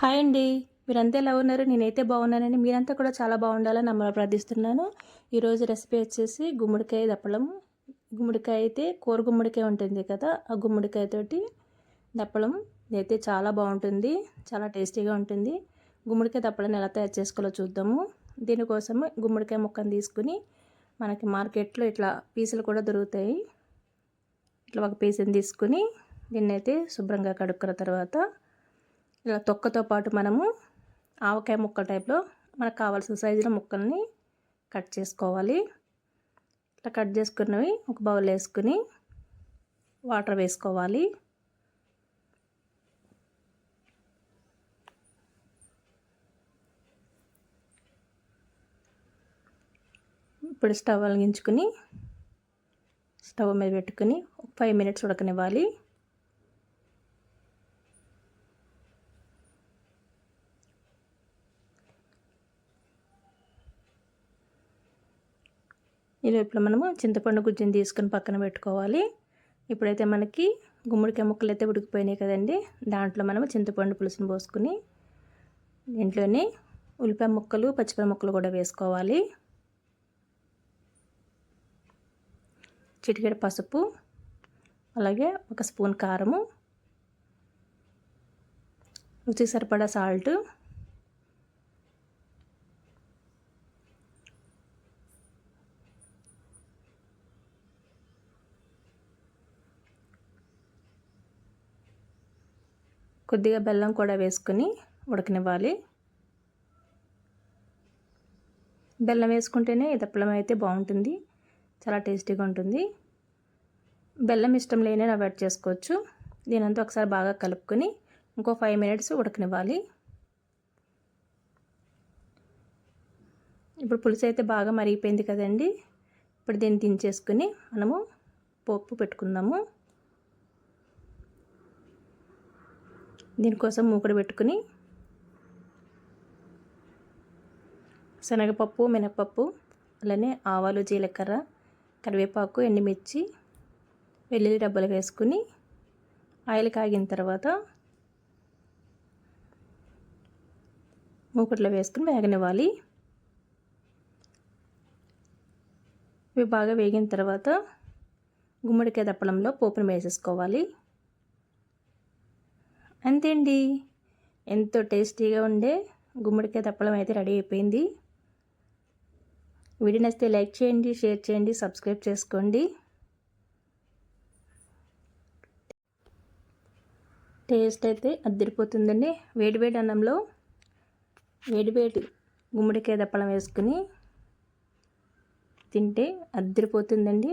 Hi అండి. మీరంతా ఎలా ఉన్నారు? నేనైతే బాగున్నానండి. మీరంతా కూడా చాలా బాగుండాలని నమ్మ ప్రార్థిస్తున్నాను. ఈరోజు రెసిపీ వచ్చేసి గుమ్మడికాయ దప్పడం. గుమ్మడికాయ అయితే కూర గుమ్మడికాయ ఉంటుంది కదా ఆ గుమ్మడికాయతోటి దప్పడం. ఇదైతే చాలా బాగుంటుంది. చాలా టేస్టీగా ఉంటుంది. గుమ్మడికాయ దప్పడం ఎలా తయారు చేసుకోవాలో చూద్దాము. దీనికోసం గుమ్మడికాయ ముక్కను తీసుకుని మనకి మార్కెట్లో ఇట్లా పీసులు కూడా దొరుకుతాయి. ఇట్లా ఒక పీసుని తీసుకుని దీన్నైతే శుభ్రంగా కడుక్కున్న తర్వాత ఇలా తొక్కతో పాటు మనము ఆవకాయ ముక్కల టైప్లో మనకు కావాల్సిన సైజులో ముక్కల్ని కట్ చేసుకోవాలి. ఇట్లా కట్ చేసుకున్నవి ఒక బౌల్ వేసుకుని వాటర్ వేసుకోవాలి. ఇప్పుడు స్టవ్ వెలిగించుకుని స్టవ్ మీద పెట్టుకుని ఫైవ్ మినిట్స్ ఉడకనివ్వాలి. ఇలా ఇప్పుడు మనము చింతపండు గుజ్జుని తీసుకుని పక్కన పెట్టుకోవాలి. ఇప్పుడైతే మనకి గుమ్మడికాయ ముక్కలు అయితే ఉడికిపోయినాయి కదండి. దాంట్లో మనము చింతపండు పులుసుని పోసుకుని దీంట్లోనే ఉల్లిపాయ ముక్కలు పచ్చిపాయ ముక్కలు కూడా వేసుకోవాలి. చిటికెడ పసుపు అలాగే ఒక స్పూన్ కారము రుచికి సరిపడా సాల్ట్ కొద్దిగా బెల్లం కూడా వేసుకొని ఉడకనివ్వాలి. బెల్లం వేసుకుంటేనే దప్పలం అయితే బాగుంటుంది. చాలా టేస్టీగా ఉంటుంది. బెల్లం ఇష్టం లేని అవాయిడ్ చేసుకోవచ్చు. దీనంతా ఒకసారి బాగా కలుపుకొని ఇంకో ఫైవ్ మినిట్స్ ఉడకనివ్వాలి. ఇప్పుడు పులుసు అయితే బాగా మరిగిపోయింది కదండి. ఇప్పుడు దీన్ని దించేసుకుని మనము పోపు పెట్టుకుందాము. దీనికోసం మూకుడు పెట్టుకుని శనగపప్పు మినపప్పు అలానే ఆవాలు జీలకర్ర కరివేపాకు ఎండుమిర్చి వెల్లుల్లి డబ్బలు వేసుకుని ఆయిల్ కాగిన తర్వాత మూకుట్లో వేసుకుని వేగనివ్వాలి. ఇవి బాగా వేగిన తర్వాత గుమ్మడికాయ దప్పడంలో పోపును వేసేసుకోవాలి. అంతే అండి ఎంతో టేస్టీగా ఉండే గుమ్మడికాయ తప్పడం అయితే రెడీ అయిపోయింది. వీడియో నచ్చితే లైక్ చేయండి షేర్ చేయండి సబ్స్క్రైబ్ చేసుకోండి. టేస్ట్ అయితే అద్దరిపోతుందండి. వేడివేడి అన్నంలో వేడివేడి గుమ్మడికాయ దప్పడం వేసుకుని తింటే అద్దరిపోతుందండి.